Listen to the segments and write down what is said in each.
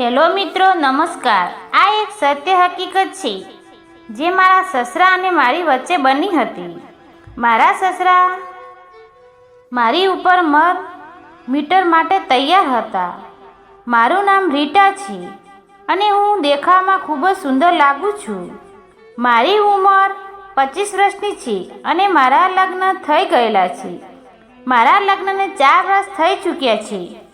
Hello મિત્રો, નમસ્કાર. આ એક સત્ય હકીકત છે જે મારા સસરા અને મારી વચ્ચે બની હતી. મારા સસરા મારી ઉપર મત મીટર માટે તૈયાર હતા. મારું નામ રીટા છે અને હું દેખાવમાં ખૂબ જ સુંદર લાગું છું. મારી ઉંમર પચીસ વર્ષની છે અને મારા લગ્ન થઈ ગયેલા છે. મારા લગ્નને ચાર વર્ષ થઈ ચૂક્યા છે.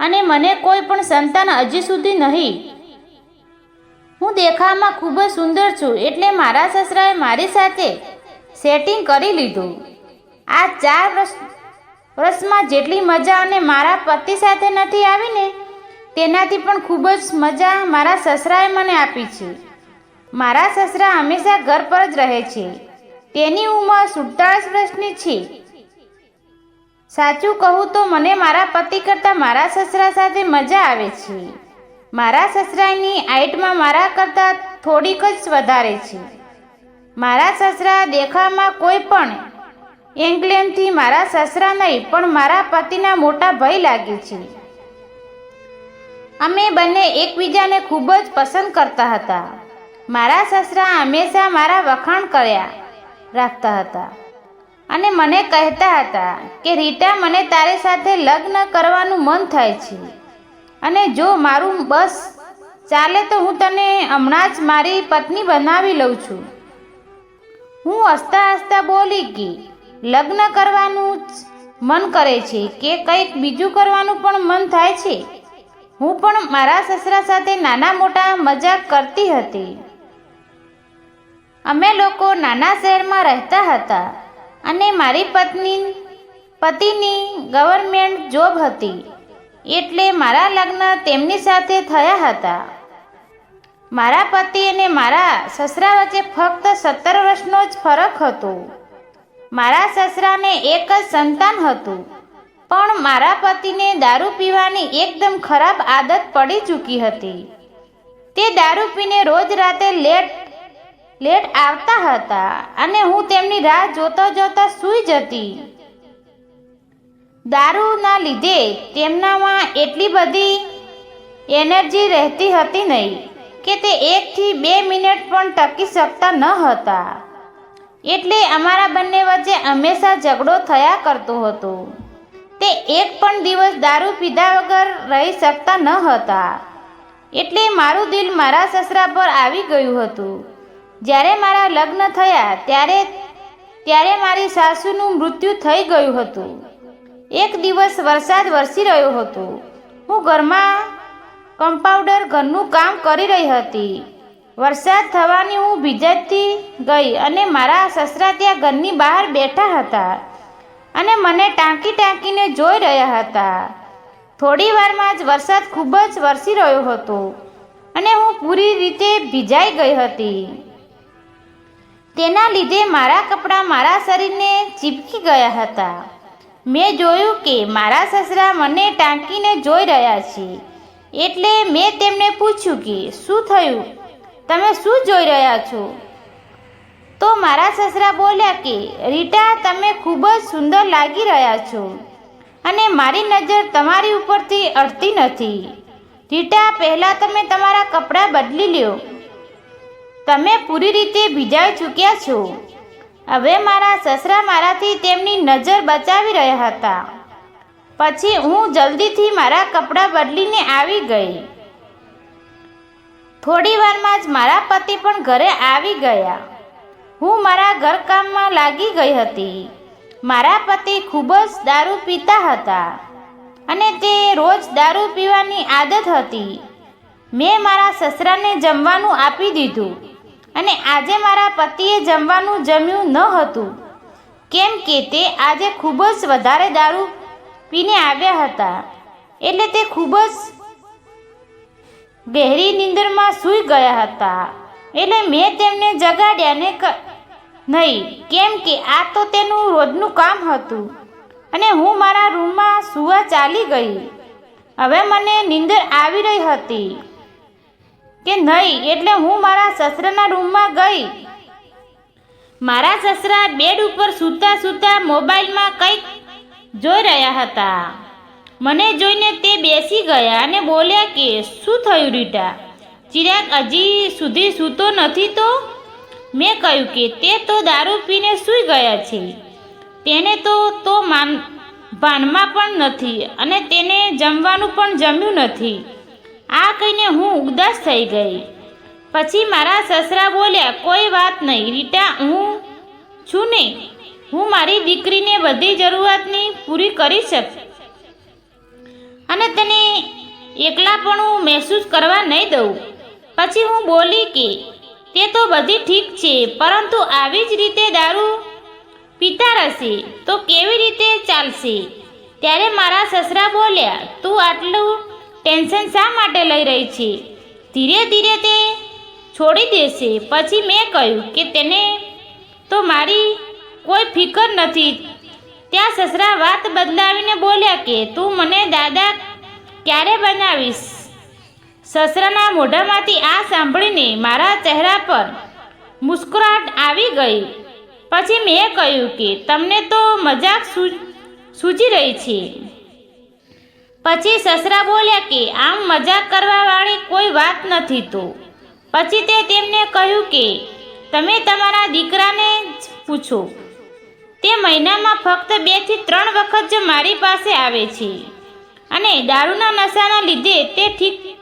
અને મને કોઈ પણ સંતાન હજી સુધી નહીં. હું દેખાવમાં ખૂબ જ સુંદર છું એટલે મારા સસરાએ મારી સાથે સેટિંગ કરી લીધું. આ ચાર વર્ષ વર્ષમાં જેટલી મજા અને મારા પતિ સાથે નથી આવીને, તેનાથી પણ ખૂબ જ મજા મારા સસરાએ મને આપી છે. મારા સસરા હંમેશા ઘર પર જ રહે છે. તેની ઉંમર સુડતાળીસ વર્ષની છે. સાચું કહું તો મને મારા પતિ કરતાં મારા સસરા સાથે મજા આવે છે. મારા સસરાની હાઇટમાં મારા કરતાં થોડીક જ વધારે છે. મારા સસરા દેખામાં કોઈ પણ એંગ્લેન્ડથી મારા સસરા નહીં, પણ મારા પતિના મોટા ભાઈ લાગે છે. અમે બંને એકબીજાને ખૂબ જ પસંદ કરતા હતા. મારા સસરા હંમેશા મારા વખાણ કર્યા રાખતા હતા. અને મને કહેતા હતા કે, રીટા, મને તારી સાથે લગ્ન કરવાનું મન થાય છે. અને જો મારું બસ ચાલે તો હું તને હમણાં જ મારી પત્ની બનાવી લઉં છું. હું હસતા હસતા બોલી કે, લગ્ન કરવાનું જ મન કરે છે. કે કંઈક બીજું કરવાનું પણ મન થાય છે? હું પણ મારા સસરા સાથે નાના મોટા મજાક કરતી હતી. અમે લોકો નાના શહેરમાં રહેતા હતા. અને મારી પત્ની, પતિની ગવર્મેન્ટ જોબ હતી. એટલે મારા લગ્ન તેમની સાથે થયા હતા. મારા પતિ અને મારા સસરા વચ્ચે ફક્ત સત્તર વર્ષનો જ ફરક હતો. મારા સસરાને એક જ સંતાન હતું. પણ મારા પતિને દારૂ પીવાની એકદમ ખરાબ આદત પડી ચૂકી હતી. તે દારૂ પીને રોજ રાતે લેટ લેટ આવતા હતા અને હું તેમની રાહ જોતા જોતા સૂઈ જતી. દારૂના લીધે તેમનામાં એટલી બધી એનર્જી રહેતી હતી નહીં કે તે એકથી બે મિનિટ પણ ટકી શકતા ન હતા. એટલે અમારા બંને વચ્ચે હંમેશા ઝઘડો થયા કરતો હતો. તે એક પણ દિવસ દારૂ પીધા વગર રહી શકતા ન હતા. એટલે મારું દિલ મારા સસરા પર આવી ગયું હતું. જ્યારે મારા લગ્ન થયા ત્યારે ત્યારે મારી સાસુનું મૃત્યુ થઈ ગયું હતું. એક દિવસ વરસાદ વરસી રહ્યો હતો. હું ઘરમાં કમ્પાઉન્ડર ઘરનું કામ કરી રહી હતી. વરસાદ થવાની હું ભીજતી ગઈ અને મારા સસરા ત્યાં ઘરની બહાર બેઠા હતા અને મને ટાંકી ટાંકીને જોઈ રહ્યા હતા. થોડી વારમાં જ વરસાદ ખૂબ જ વરસી રહ્યો હતો અને હું પૂરી રીતે ભીજાઈ ગઈ હતી. તેના લીધે મારા કપડાં મારા શરીરને ચીપકી ગયા હતા. મેં જોયું કે મારા સસરા મને ટાંકીને જોઈ રહ્યા છે. એટલે મેં તેમને પૂછ્યું કે, શું થયું? તમે શું જોઈ રહ્યા છો? તો મારા સસરા બોલ્યા કે, રીટા, તમે ખૂબ જ સુંદર લાગી રહ્યા છો અને મારી નજર તમારી ઉપરથી અડતી નથી. રીટા, પહેલાં તમે તમારા કપડાં બદલી લ્યો. તમે પૂરી રીતે ભીજાઈ ચૂક્યા છો. હવે મારા સસરા મારાથી તેમની નજર બચાવી રહ્યા હતા. પછી હું જલ્દીથી મારા કપડાં બદલીને આવી ગઈ. થોડી વારમાં જ મારા પતિ પણ ઘરે આવી ગયા. હું મારા ઘરકામમાં લાગી ગઈ હતી. મારા પતિ ખૂબ જ દારૂ પીતા હતા અને તે રોજ દારૂ પીવાની આદત હતી. મેં મારા સસરાને જમવાનું આપી દીધું. અને આજે મારા પતિએ જમવાનું જમ્યું ન હતું. કેમ કે તે આજે ખૂબ જ વધારે દારૂ પીને આવ્યા હતા. એટલે તે ખૂબ જ ગહેરી નીંદરમાં સૂઈ ગયા હતા. એટલે મેં તેમને જગાડ્યા ને નહીં, કેમ કે આ તો તેનું રોજનું કામ હતું. અને હું મારા રૂમમાં સૂવા ચાલી ગઈ. હવે મને નીંદર આવી રહી હતી. કે નહીં, એટલે હું મારા સસરાના રૂમમાં ગઈ. મારા સસરા બેડ ઉપર સૂતા સૂતા મોબાઈલમાં કંઈક જોઈ રહ્યા હતા. મને જોઈને તે બેસી ગયા અને બોલ્યા કે, શું થયું રીટા? ચિરાગ હજી સુધી સૂતો નથી તો? મેં કહ્યું કે, તે તો દારૂ પીને સૂઈ ગયા છે. તેને તો તો માન, ભાનમાં પણ નથી અને તેને જમવાનું પણ જમ્યું નથી. આ કહીને હું ઉદાસ થઈ ગઈ. પછી મારા સસરા બોલ્યા, કોઈ વાત નહીં, રીટા, હું છું ને. હું મારી દીકરીને બધી જરૂરિયાતની પૂરી કરી શક અને તેને એકલાપણું મહેસૂસ કરવા નહીં દઉં. પછી હું બોલી કે, તે તો બધી ઠીક છે, પરંતુ આવી જ રીતે દારૂ પીતા રહેશે તો કેવી રીતે ચાલશે? ત્યારે મારા સસરા બોલ્યા, તું આટલું ટેન્શન શા માટે લઈ રહી છે? ધીરે ધીરે તે છોડી દેશે. પછી મેં કહ્યું કે તેને તો મારી કોઈ ફિકર નથી. ત્યાં સસરા વાત બદલાવીને બોલ્યા કે, તું મને દાદા ક્યારે બનાવીશ? સસરાના મોઢામાંથી આ સાંભળીને મારા ચહેરા પર મુસ્કુરાટ આવી ગઈ. પછી મેં કહ્યું કે, તમને તો મજાક સૂ- સૂજી રહી છે. પછી સસરા બોલ્યા કે, આમ મજાક કરવાવાળી કોઈ વાત નથી તો. પછી તે તેમને કહ્યું કે, તમે તમારા દીકરાને જ પૂછો. તે મહિનામાં ફક્ત બેથી ત્રણ વખત જ મારી પાસે આવે છે. અને દારૂના નશાના લીધે તે ઠીક,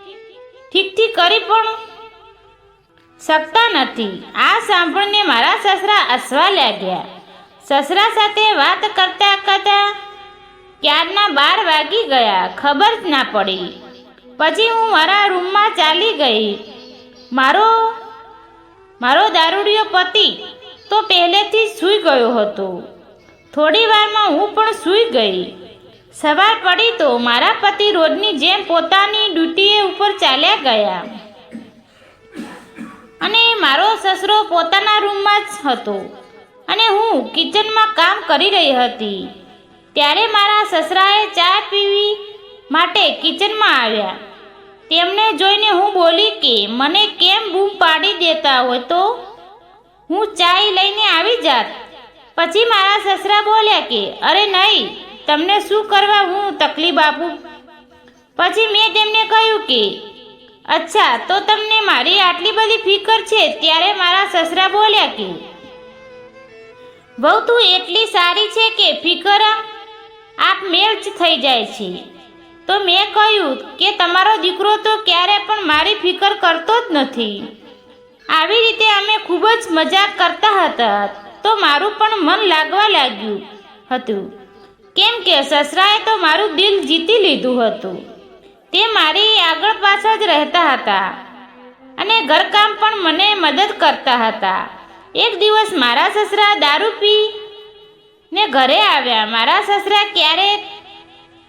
ઠીકથી કરી પણ શકતા નથી. આ સાંભળીને મારા સસરા હસવા લાગ્યા. સસરા સાથે વાત કરતા કરતા ક્યારના બાર વાગી ગયા, ખબર જ ના પડી. પછી હું મારા રૂમમાં ચાલી ગઈ. મારો મારો દારૂડિયો પતિ તો પહેલેથી જ સૂઈ ગયો હતો. થોડી વારમાં હું પણ સૂઈ ગઈ. સવાર પડી તો મારા પતિ રોજની જેમ પોતાની ડ્યુટીએ ઉપર ચાલ્યા ગયા. અને મારો સસરો પોતાના રૂમમાં જ હતો. અને હું કિચનમાં કામ કરી રહી હતી. ત્યારે મારા સસરાએ ચા પીવી માટે કિચનમાં આવ્યા. તેમને જોઈને હું બોલી કે, મને કેમ બૂમ પાડી દેતા હોય તો? હું ચાય લઈને આવી જાત. પછી મારા સસરા બોલ્યા કે, અરે નહીં, તમને શું કરવા હું તકલીફ આપું? પછી મેં તેમને કહ્યું કે, અચ્છા, તો તમને મારી આટલી બધી ફિકર છે? ત્યારે મારા સસરા બોલ્યા કે બહુ તું એટલી સારી છે કે ફિકર આપમેળ જ થઈ જાય છે. તો મેં કહ્યું કે તમારો દીકરો તો ક્યારે પણ મારી ફિકર કરતો જ નથી. આવી રીતે અમે ખૂબ જ મજાક કરતા હતા. તો મારું પણ મન લાગવા લાગ્યું હતું. કેમ કે સસરાએ તો મારું દિલ જીતી લીધું હતું. તે મારી આગળ પાછળ જ રહેતા હતા. અને ઘરકામ પણ મને મદદ કરતા હતા. એક દિવસ મારા સસરા દારૂ પી ને ઘરે આવ્યા. મારા સસરા ક્યારેક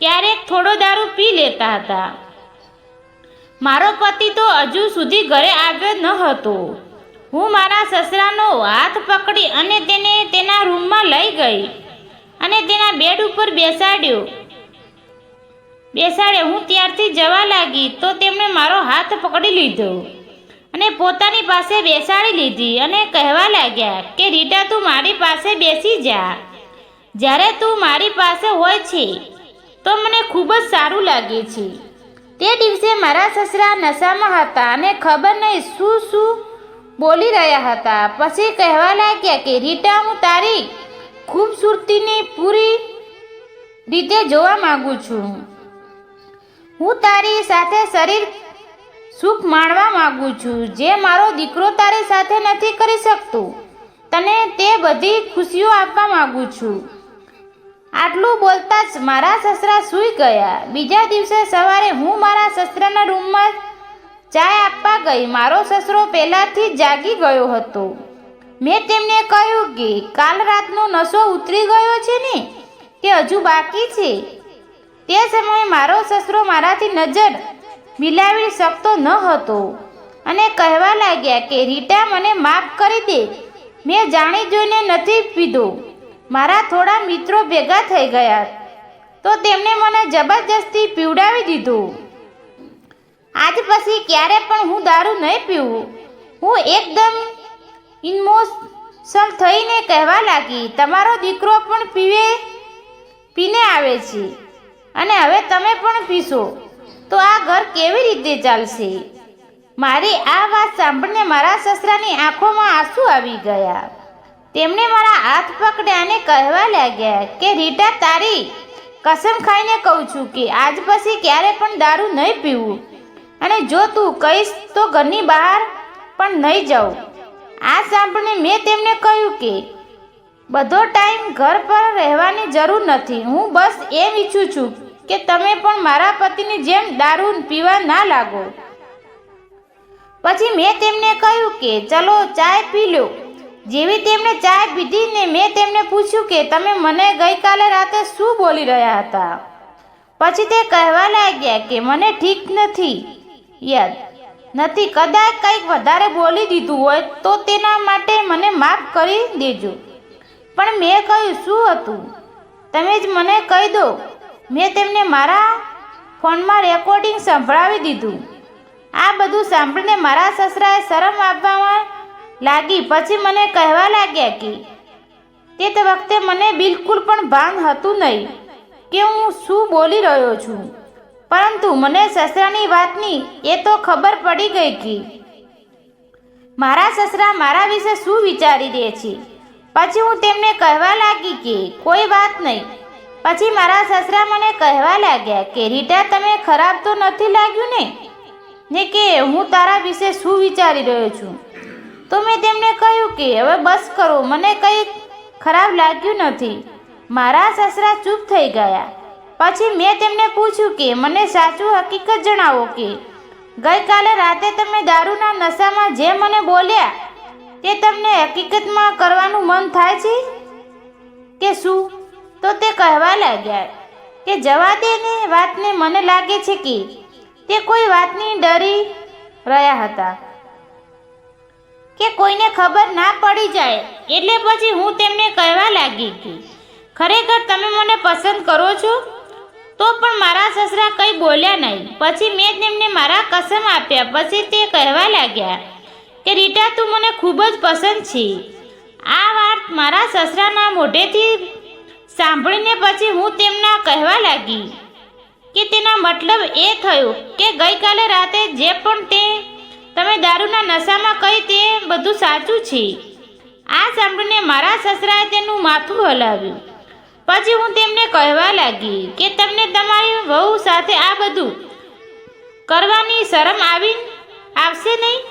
ક્યારેક થોડો દારૂ પી લેતા હતા. મારો પતિ તો હજુ સુધી ઘરે આવ્યો ન હતો. હું મારા સસરાનો હાથ પકડી અને તેને તેના રૂમમાં લઈ ગઈ અને તેના બેડ ઉપર બેસાડ્યો. બેસાડ્યો. હું ત્યારથી જવા લાગી તો તેમણે મારો હાથ પકડી લીધો અને પોતાની પાસે બેસાડી લીધી અને કહેવા લાગ્યા કે, રીટા, તું મારી પાસે બેસી જા. જ્યારે તું મારી પાસે હોય છે, તો મને ખૂબ જ સારું લાગે છે. તે દિવસે મારા સસરા નશામાં હતા અને ખબર નહીં શું શું બોલી રહ્યા હતા. પછી કહેવા લાગ્યા કે, રીટા, હું તારી ખૂબસૂરતીની પૂરી રીતે જોવા માંગુ છું. હું તારી સાથે શરીર સુખ માણવા માંગુ છું. જે મારો દીકરો તારી સાથે નથી કરી શકતો, તને તે બધી ખુશીઓ આપવા માંગુ છું. આટલું બોલતા જ મારા સસરા સૂઈ ગયા. બીજા દિવસે સવારે હું મારા સસરાના રૂમમાં ચાય આપવા ગઈ. મારો સસરો પહેલાંથી જાગી ગયો હતો. મેં તેમને કહ્યું કે, કાલ રાતનો નશો ઉતરી ગયો છે ને? કે હજુ બાકી છે? તે સમયે મારો સસરો મારાથી નજર મિલાવી શકતો ન હતો અને કહેવા લાગ્યા કે, રીટા, મને માફ કરી દે. મેં જાણી જોઈને નથી પીધો. મારા થોડા મિત્રો ભેગા થઈ ગયા તો તેમણે મને જબરજસ્તી પીવડાવી દીધું. આજ પછી ક્યારે પણ હું દારૂ નહીં પીવું. હું એકદમ ઇમોશનલ થઈને કહેવા લાગી, તમારો દીકરો પણ પીવે, પીને આવે છે અને હવે તમે પણ પીશો. તો આ ઘર કેવી રીતે ચાલશે? મારી આ વાત સાંભળીને મારા સસરાની આંખોમાં આંસુ આવી ગયા. તેમણે મારા હાથ પકડ્યા અને કહેવા લાગ્યા કે, રીટા, તારી કસમ ખાઈને કહું છું કે, આજ પછી ક્યારે પણ દારૂ નહીં પીવું. અને જો તું કહીશ તો ઘરની બહાર પણ નહીં જાઉં. આ સાંભળીને મેં તેમને કહ્યું કે, બધો ટાઈમ ઘર પર રહેવાની જરૂર નથી. હું બસ એમ ઈચ્છું છું કે તમે પણ મારા પતિની જેમ દારૂ પીવા ના લાગો. પછી મેં તેમને કહ્યું કે, ચલો, ચાય પી લો જેવી તેમણે ચાય પીધીને મેં તેમને પૂછ્યું કે તમે મને ગઈકાલે રાતે શું બોલી રહ્યા હતા? પછી તે કહેવા લાગ્યા કે મને ઠીક નથી. યાદ, નથી, કદાચ કંઈક વધારે બોલી દીધું હોય તો તેના માટે મને માફ કરી દેજો. પણ મેં કહ્યું, શું હતું? તમે જ મને કહી દો. મેં તેમને મારા ફોનમાં રેકોર્ડિંગ સંભળાવી દીધું. આ બધું સાંભળીને મારા સસરાએ શરમ આપવામાં લાગી. પછી મને કહેવા લાગ્યા કે તે તે વખતે મને બિલકુલ પણ ભાન હતું નહીં કે હું શું બોલી રહ્યો છું. પરંતુ મને સસરાની વાતની એ તો ખબર પડી ગઈ કે મારા સસરા મારા વિશે શું વિચારી રહે છે. પછી હું તેમને કહેવા લાગી કે કોઈ વાત નહીં. પછી મારા સસરા મને કહેવા લાગ્યા કે, રીટા, તમે ખરાબ તો નથી લાગ્યું ને? ને કે, હું તારા વિશે શું વિચારી રહ્યો છું? તો મેં તેમને કહ્યું કે, હવે બસ કરો, મને કંઈ ખરાબ લાગ્યું નથી. મારા સસરા ચૂપ થઈ ગયા. પછી મેં તેમને પૂછ્યું કે, મને સાચું હકીકત જણાવો કે, ગઈકાલે રાતે તમે દારૂના નશામાં જે મને બોલ્યા, તે તમને હકીકતમાં કરવાનું મન થાય છે? કે શું? તો તે કહેવા લાગ્યા કે જવા દે ને વાતને મને લાગે છે કે, તે કોઈ વાતની ડરી રહ્યા હતા. કે કોઈને ખબર ના પડી જાય, એટલે પછી હું તેમને કહેવા લાગી કે, ખરેખર તમે મને પસંદ કરો છો? તો પણ મારા સસરા કંઈ બોલ્યા નહીં. પછી મેં તેમને મારા કસમ આપ્યા. પછી તે કહેવા લાગ્યા કે, રીટા, તું મને ખૂબ જ પસંદ છે. આ વાત મારા સસરાના મોઢેથી સાંભળીને પછી હું તેમના કહેવા લાગી કે, તેના મતલબ એ થયો કે ગઈકાલે રાતે જે પણ તે તમે દારૂના નશામાં કહી તે બધું સાચું છે? આ સાંભળીને મારા સસરાએ તેનું માથું હલાવ્યું. પછી હું તેમને કહેવા લાગી કે તમને તમારી વહુ સાથે આ બધું કરવાની શરમ આવી, આવશે નહીં?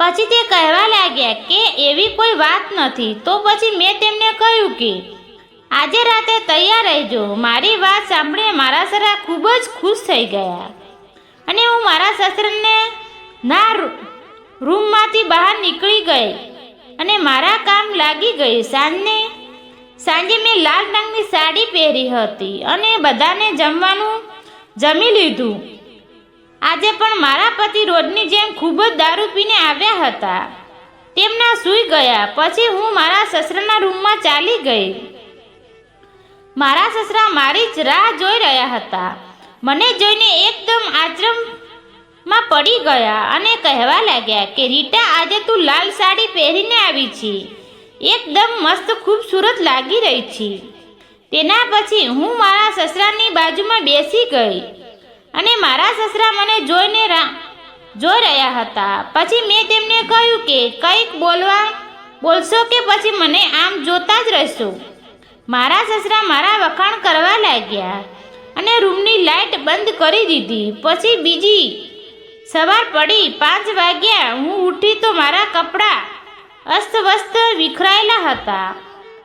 પછી તે કહેવા લાગ્યા કે એવી કોઈ વાત નથી, તો પછી મેં તેમને કહ્યું કે આજે રાતે તૈયાર રહેજો. મારી વાત સાંભળીને મારા સરા ખૂબ જ ખુશ થઈ ગયા. અને હું મારા સસરાને ના રૂમમાંથી બહાર નીકળી ગઈ અને મારા કામ લાગી ગઈ સાંજને, સાંજે મેં લાલ રંગની સાડી પહેરી હતી અને બધાને જમવાનું જમી લીધું. આજે પણ મારા પતિ રોજની જેમ ખૂબ જ દારૂ પીને આવ્યા હતા. તેમના સૂઈ ગયા. પછી હું મારા સસરાના રૂમમાં ચાલી ગઈ. મારા સસરા મારી જ રાહ જોઈ રહ્યા હતા. મને જોઈને એકદમ આશ્રમમાં પડી ગયા અને કહેવા લાગ્યા કે, રીટા, આજે તું લાલ સાડી પહેરીને આવી છે. એકદમ મસ્ત ખૂબસૂરત લાગી રહી છે. તેના પછી હું મારા સસરાની બાજુમાં બેસી ગઈ અને મારા સસરા મને જોઈને જોઈ રહ્યા હતા. પછી મેં તેમને કહ્યું કે, કંઈક બોલવા, બોલશો કે પછી મને આમ જોતા જ રહેશો? મારા સસરા મારા વખાણ કરવા લાગ્યા. અને રૂમની લાઇટ બંધ કરી દીધી. પછી બીજી સવાર પડી. પાંચ વાગ્યા. હું ઉઠી તો મારા કપડાં અસ્તવ્યસ્ત વિખરાયેલા હતા.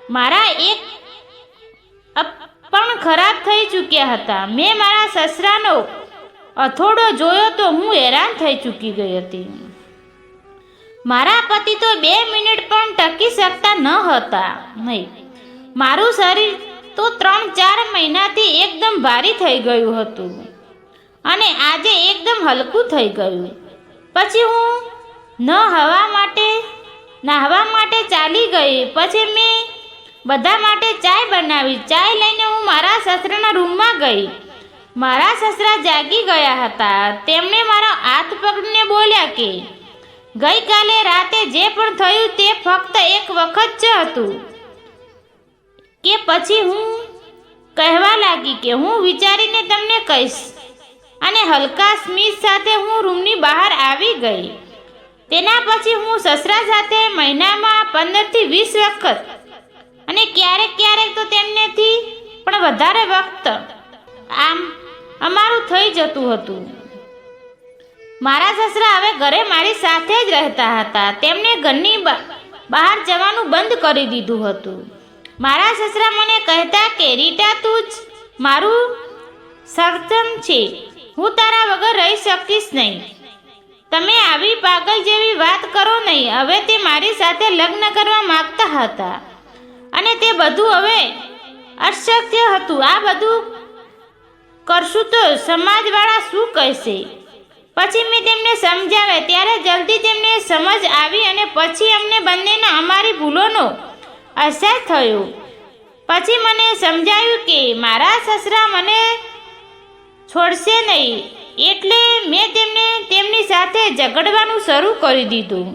મારા એક પણ ખરાબ થઈ ચૂક્યા હતા. મેં મારા સસરાનો અથોડો જોયો તો હું હેરાન થઈ ચૂકી ગઈ હતી. મારા પતિ તો બે મિનિટ પણ ટકી શકતા ન હતા. નહીં. મારું શરીર મહિનાથી એકદમ ભારી થઈ ગયું હતું. અને આજે એકદમ હલકું થઈ ગયું. પછી હું નહાવા માટે, નાહવા માટે ચાલી ગઈ. પછી મેં બધા માટે ચાય બનાવી. ચાય લઈને હું મારા સસરાના રૂમમાં ગઈ. મારા સસરા જાગી ગયા હતા. તેમણે મારો હાથ પકડીને બોલ્યા કે, ગઈકાલે રાતે જે પણ થયું તે ફક્ત એક વખત જ હતું. કે પછી હું કહેવા લાગી કે હું વિચારીને તમને કહીશ. અને હલકા સ્મિત સાથે હું રૂમની બહાર આવી ગઈ. તેના પછી હું સસરા સાથે મહિનામાં પંદરથી વીસ વખત અને ક્યારેક ક્યારેક તો તેમનેથી પણ વધારે વખત. આમ અમારું થઈ જતું હતું. મારા સસરા હવે ઘરે મારી સાથે જ રહેતા હતા. તેમણે ઘરની બહાર જવાનું બંધ કરી દીધું હતું. મારા સસરા મને કહેતા કે, રીટા, તું જ મારું સર્જન છે. હું તારા વગર રહી શકીશ નહીં. તમે આવી પાગલ જેવી વાત કરો નહીં. હવે તે મારી સાથે લગ્ન કરવા માગતા હતા. અને તે બધું હવે અશક્ય હતું. આ બધું કરશું તો સમાજવાળા શું કહેશે? પછી મેં તેમને સમજાવ્યા. ત્યારે જલ્દી તેમને સમજ આવી અને પછી અમને બંનેને અમારી ભૂલોનો અહેસાસ થયું. પછી મને સમજાયું કે મારા સસરા મને છોડશે નહીં, એટલે મેં તેમને તેમની સાથે ઝઘડવાનું શરૂ કરી દીધું.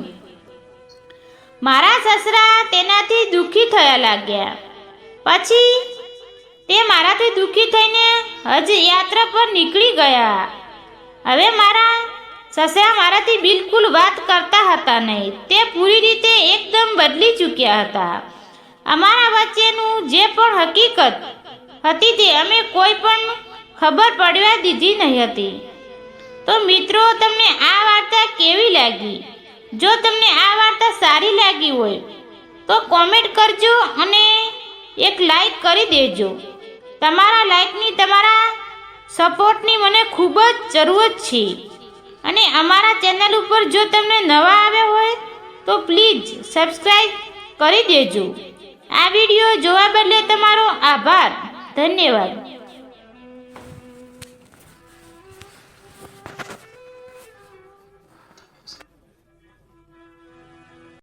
મારા સસરા તેનાથી દુઃખી થયા લાગ્યા. પછી તે મારાથી દુઃખી થઈને હજ યાત્રા પર નીકળી ગયા. હવે મારા સસરા મારાથી બિલકુલ વાત કરતા હતા નહીં. તે પૂરી રીતે એકદમ બદલી ચૂક્યા હતા. અમારા વચ્ચેનું જે પણ હકીકત હતી તે અમે કોઈ પણ ખબર પડવા દીધી નહીં હતી. તો મિત્રો, તમને આ વાર્તા કેવી લાગી? જો તમને આ વાર્તા સારી લાગી હોય, તો કોમેન્ટ કરજો અને એક લાઈક કરી દેજો. તમારા લાઈકની, તમારા સપોર્ટની મને ખૂબ જ જરૂરત છે. અને અમારા ચેનલ ઉપર જો તમને નવા આવ્યા હોય, તો પ્લીઝ સબસ્ક્રાઈબ કરી દેજો. આ વીડિયો જોવા બદલે તમારો આભાર. ધન્યવાદ.